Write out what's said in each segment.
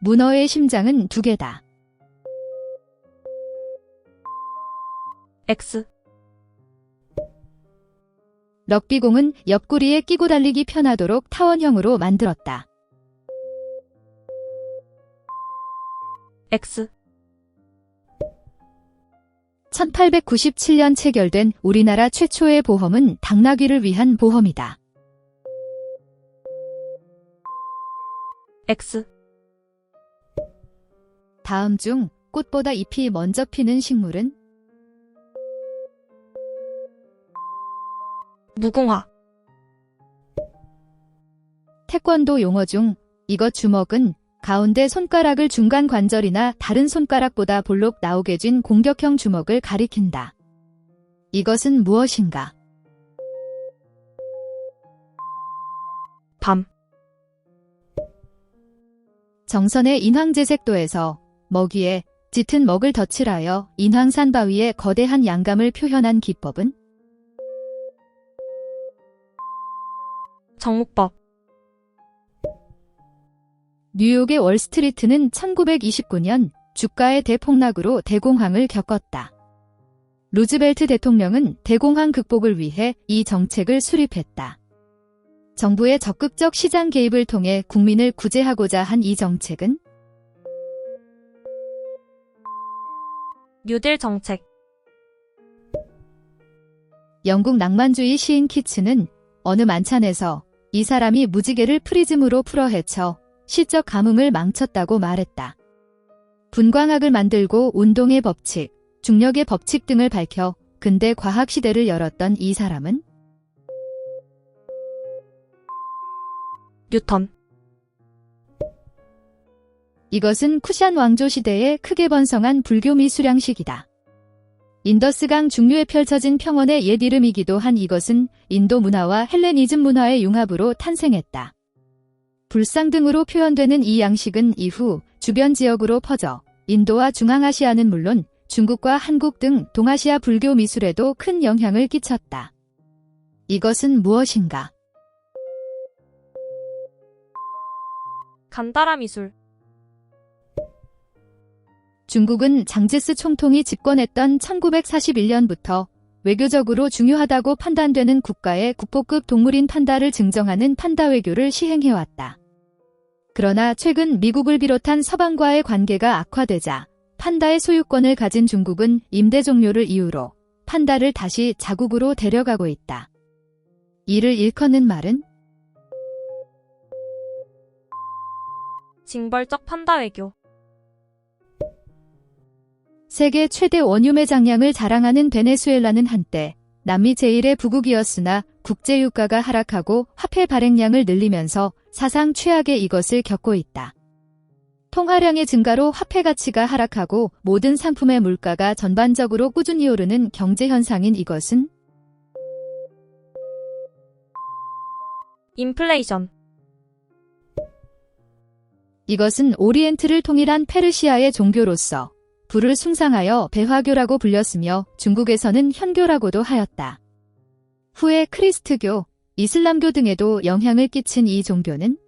문어의 심장은 두 개다. X, 럭비공은 옆구리에 끼고 달리기 편하도록 타원형으로 만들었다. X, 1897년 체결된 우리나라 최초의 보험은 당나귀를 위한 보험이다. X, 다음 중 꽃보다 잎이 먼저 피는 식물은 무궁화, 태권도 용어 중 이것 주먹은 가운데 손가락을 중간 관절이나 다른 손가락보다 볼록 나오게 쥔 공격형 주먹을 가리킨다. 이것은 무엇인가? 밤, 정선의 인황제색도에서 먹이에 짙은 먹을 덧칠하여 인황산 바위의 거대한 양감을 표현한 기법은 정목법, 뉴욕의 월스트리트는 1929년 주가의 대폭락으로 대공황을 겪었다. 루즈벨트 대통령은 대공황 극복을 위해 이 정책을 수립했다. 정부의 적극적 시장 개입을 통해 국민을 구제하고자 한 이 정책은 뉴딜 정책, 영국 낭만주의 시인 키츠는 어느 만찬에서 이 사람이 무지개를 프리즘으로 풀어 헤쳐 시적 감흥을 망쳤다고 말했다. 분광학을 만들고 운동의 법칙, 중력의 법칙 등을 밝혀 근대 과학 시대를 열었던 이 사람은? 뉴턴, 이것은 쿠샨 왕조 시대에 크게 번성한 불교 미수량식이다. 인더스강 중류에 펼쳐진 평원의 옛 이름이기도 한 이것은 인도 문화와 헬레니즘 문화의 융합으로 탄생했다. 불상 등으로 표현되는 이 양식은 이후 주변 지역으로 퍼져 인도와 중앙아시아는 물론 중국과 한국 등 동아시아 불교 미술에도 큰 영향을 끼쳤다. 이것은 무엇인가? 간다라 미술, 중국은 장제스 총통이 집권했던 1941년부터 외교적으로 중요하다고 판단되는 국가의 국보급 동물인 판다를 증정하는 판다 외교를 시행해왔다. 그러나 최근 미국을 비롯한 서방과의 관계가 악화되자 판다의 소유권을 가진 중국은 임대 종료를 이유로 판다를 다시 자국으로 데려가고 있다. 이를 일컫는 말은 징벌적 판다 외교, 세계 최대 원유 매장량을 자랑하는 베네수엘라는 한때 남미 제1의 부국이었으나 국제유가가 하락하고 화폐 발행량을 늘리면서 사상 최악의 이것을 겪고 있다. 통화량의 증가로 화폐 가치가 하락하고 모든 상품의 물가가 전반적으로 꾸준히 오르는 경제 현상인 이것은 인플레이션, 이것은 오리엔트를 통일한 페르시아의 종교로서 불을 숭상하여 배화교라고 불렸으며 중국에서는 현교라고도 하였다. 후에 크리스트교, 이슬람교 등에도 영향을 끼친 이 종교는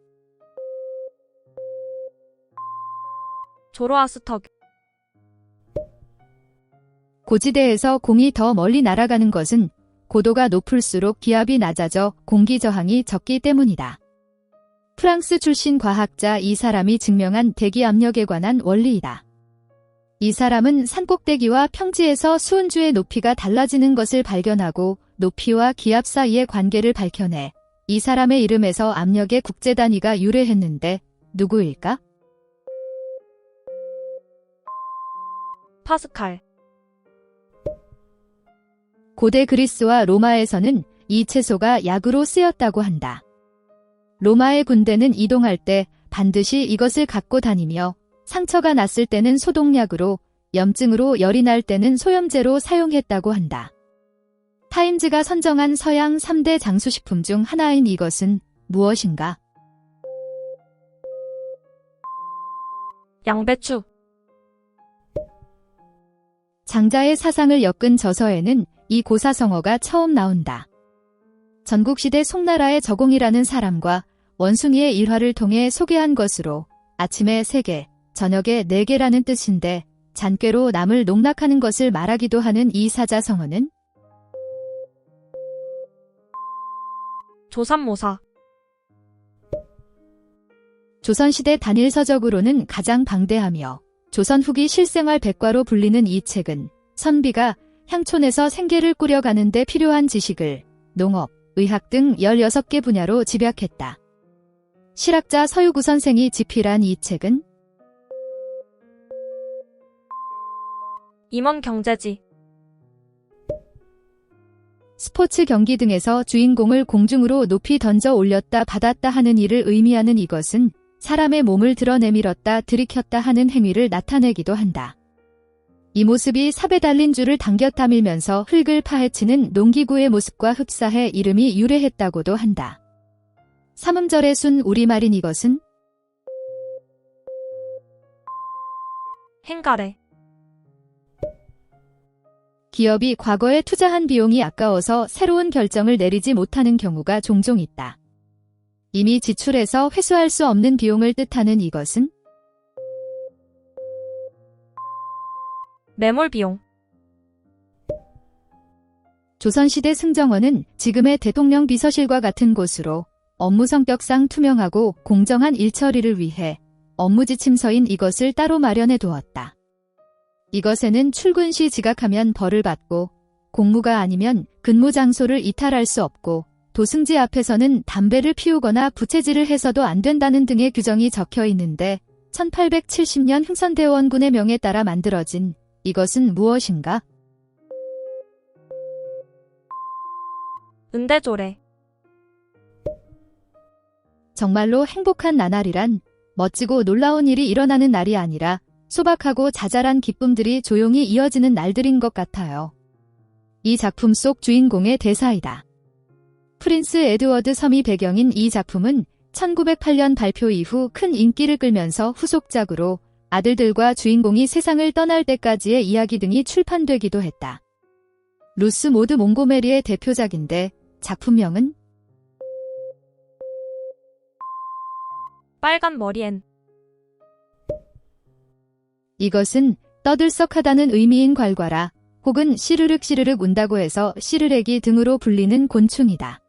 조로아스터교, 고지대에서 공이 더 멀리 날아가는 것은 고도가 높을수록 기압이 낮아져 공기 저항이 적기 때문이다. 프랑스 출신 과학자 이 사람이 증명한 대기 압력에 관한 원리이다. 이 사람은 산꼭대기와 평지에서 수은주의 높이가 달라지는 것을 발견하고 높이와 기압 사이의 관계를 밝혀내 이 사람의 이름에서 압력의 국제 단위가 유래했는데 누구일까? 파스칼, 고대 그리스와 로마에서는 이 채소가 약으로 쓰였다고 한다. 로마의 군대는 이동할 때 반드시 이것을 갖고 다니며 상처가 났을 때는 소독약으로, 염증으로 열이 날 때는 소염제로 사용했다고 한다. 타임즈가 선정한 서양 3대 장수식품 중 하나인 이것은 무엇인가? 양배추, 장자의 사상을 엮은 저서에는 이 고사성어가 처음 나온다. 전국시대 송나라의 저공이라는 사람과 원숭이의 일화를 통해 소개한 것으로 아침에 3개, 저녁에 4개라는 뜻인데 잔꾀로 남을 농락하는 것을 말하기도 하는 이 사자성어는? 조삼모사, 조선시대 단일 서적으로는 가장 방대하며 조선 후기 실생활 백과로 불리는 이 책은 선비가 향촌에서 생계를 꾸려가는데 필요한 지식을 농업, 의학 등 16개 분야로 집약했다. 실학자 서유구 선생이 집필한 이 책은 임원 경제지, 스포츠 경기 등에서 주인공을 공중으로 높이 던져 올렸다 받았다 하는 일을 의미하는 이것은 사람의 몸을 드러 내밀었다 들이켰다 하는 행위를 나타내기도 한다. 이 모습이 삽에 달린 줄을 당겨 따밀면서 흙을 파헤치는 농기구의 모습과 흡사해 이름이 유래했다고도 한다. 삼음절의 순 우리말인 이것은 행가래, 기업이 과거에 투자한 비용이 아까워서 새로운 결정을 내리지 못하는 경우가 종종 있다. 이미 지출해서 회수할 수 없는 비용을 뜻하는 이것은 매몰 비용, 조선시대 승정원은 지금의 대통령 비서실과 같은 곳으로 업무 성격상 투명하고 공정한 일처리를 위해 업무 지침서인 이것을 따로 마련해 두었다. 이것에는 출근 시 지각하면 벌을 받고 공무가 아니면 근무 장소를 이탈할 수 없고 도승지 앞에서는 담배를 피우거나 부채질을 해서도 안 된다는 등의 규정이 적혀 있는데 1870년 흥선대원군의 명에 따라 만들어진 이것은 무엇인가? 은대조례, 정말로 행복한 나날이란 멋지고 놀라운 일이 일어나는 날이 아니라 소박하고 자잘한 기쁨들이 조용히 이어지는 날들인 것 같아요. 이 작품 속 주인공의 대사이다. 프린스 에드워드 섬이 배경인 이 작품은 1908년 발표 이후 큰 인기를 끌면서 후속작으로 아들들과 주인공이 세상을 떠날 때까지의 이야기 등이 출판되기도 했다. 루스 모드 몽고메리의 대표작인데 작품명은 빨간 머리엔, 이것은 떠들썩하다는 의미인 괄괄아 혹은 시르륵 시르륵 운다고 해서 시르렉이 등으로 불리는 곤충이다.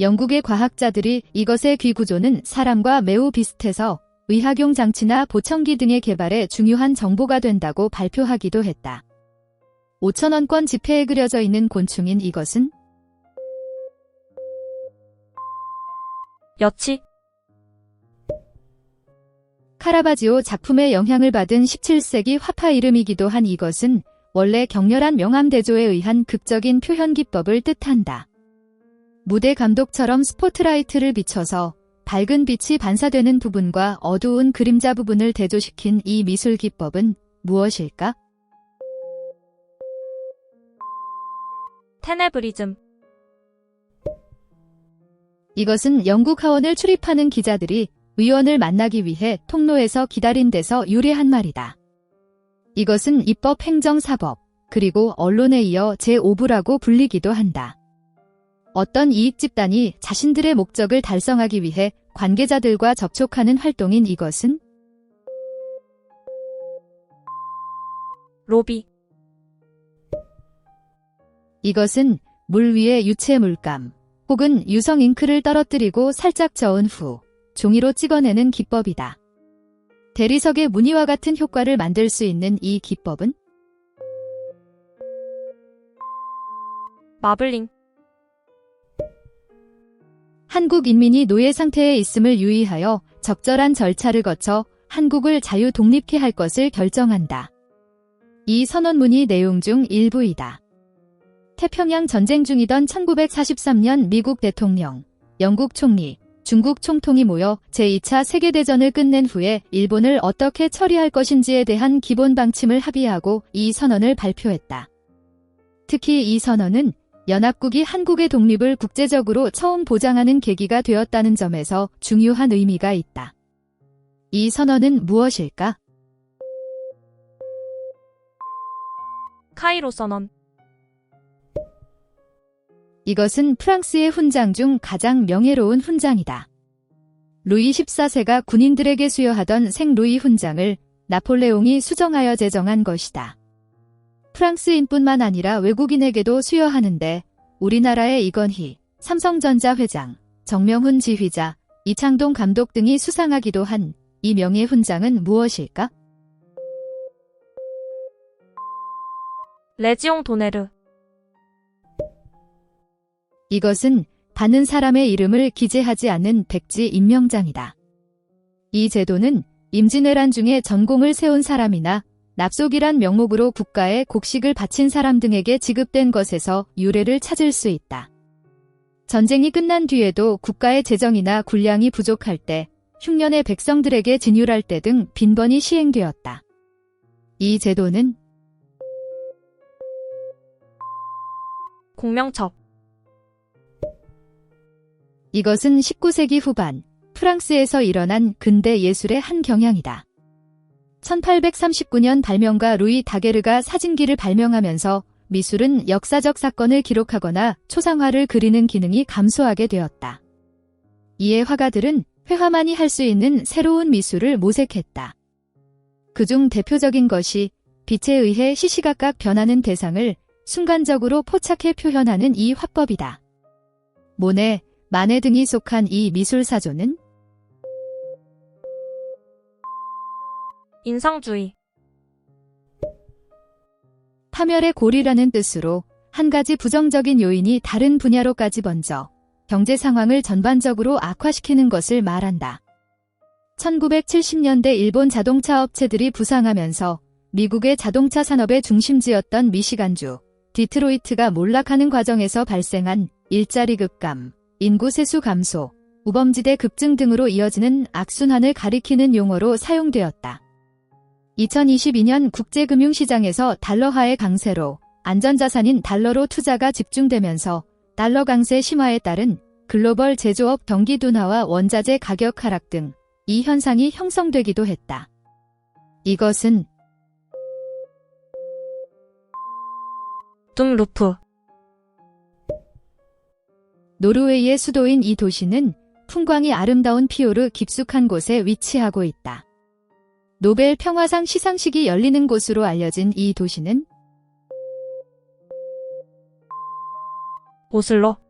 영국의 과학자들이 이것의 귀 구조는 사람과 매우 비슷해서 의학용 장치나 보청기 등의 개발에 중요한 정보가 된다고 발표하기도 했다. 5천원권 지폐에 그려져 있는 곤충인 이것은 여치, 카라바지오 작품의 영향을 받은 17세기 화파 이름이기도 한 이것은 원래 격렬한 명암대조에 의한 극적인 표현 기법을 뜻한다. 무대 감독처럼 스포트라이트를 비춰서 밝은 빛이 반사되는 부분과 어두운 그림자 부분을 대조시킨 이 미술 기법은 무엇일까? 테네브리즘, 이것은 영국 하원을 출입하는 기자들이 의원을 만나기 위해 통로에서 기다린 데서 유래한 말이다. 이것은 입법, 행정, 사법, 그리고 언론에 이어 제5부라고 불리기도 한다. 어떤 이익 집단이 자신들의 목적을 달성하기 위해 관계자들과 접촉하는 활동인 이것은 로비, 이것은 물 위에 유체 물감 혹은 유성 잉크를 떨어뜨리고 살짝 저은 후 종이로 찍어내는 기법이다. 대리석의 무늬와 같은 효과를 만들 수 있는 이 기법은 마블링, 한국 인민이 노예 상태에 있음을 유의하여 적절한 절차를 거쳐 한국을 자유 독립케 할 것을 결정한다. 이 선언문이 내용 중 일부이다. 태평양 전쟁 중이던 1943년 미국 대통령, 영국 총리, 중국 총통이 모여 제2차 세계대전을 끝낸 후에 일본을 어떻게 처리할 것인지에 대한 기본 방침을 합의하고 이 선언을 발표했다. 특히 이 선언은 연합국이 한국의 독립을 국제적으로 처음 보장하는 계기가 되었다는 점에서 중요한 의미가 있다. 이 선언은 무엇일까? 카이로 선언, 이것은 프랑스의 훈장 중 가장 명예로운 훈장이다. 루이 14세가 군인들에게 수여하던 생 루이 훈장을 나폴레옹이 수정하여 제정한 것이다. 프랑스인뿐만 아니라 외국인에게도 수여하는데 우리나라의 이건희, 삼성전자 회장, 정명훈 지휘자, 이창동 감독 등이 수상하기도 한 이 명예 훈장은 무엇일까? 레지옹 도네르. 이것은 받는 사람의 이름을 기재하지 않은 백지 임명장이다. 이 제도는 임진왜란 중에 전공을 세운 사람이나 납속이란 명목으로 국가에 곡식을 바친 사람 등에게 지급된 것에서 유래를 찾을 수 있다. 전쟁이 끝난 뒤에도 국가의 재정이나 군량이 부족할 때 흉년의 백성들에게 진율할 때 등 빈번히 시행되었다. 이 제도는 공명첩. 이것은 19세기 후반 프랑스에서 일어난 근대 예술의 한 경향이다. 1839년 발명가 루이 다게르가 사진기를 발명하면서 미술은 역사적 사건을 기록하거나 초상화를 그리는 기능이 감소하게 되었다. 이에 화가들은 회화만이 할 수 있는 새로운 미술을 모색했다. 그중 대표적인 것이 빛에 의해 시시각각 변하는 대상을 순간적으로 포착해 표현하는 이 화법이다. 모네, 마네 등이 속한 이 미술사조는 인상주의. 파멸의 고리라는 뜻으로 한 가지 부정적인 요인이 다른 분야로까지 번져 경제 상황을 전반적으로 악화시키는 것을 말한다. 1970년대 일본 자동차 업체들이 부상하면서 미국의 자동차 산업의 중심지였던 미시간주, 디트로이트가 몰락하는 과정에서 발생한 일자리 급감, 인구 세수 감소, 우범지대 급증 등으로 이어지는 악순환을 가리키는 용어로 사용되었다. 2022년 국제금융시장에서 달러화의 강세로 안전자산인 달러로 투자가 집중되면서 달러 강세 심화에 따른 글로벌 제조업 경기 둔화와 원자재 가격 하락 등 이 현상이 형성되기도 했다. 이것은 둠루프. 노르웨이의 수도인 이 도시는 풍광이 아름다운 피오르 깊숙한 곳에 위치하고 있다. 노벨 평화상 시상식이 열리는 곳으로 알려진 이 도시는 오슬로.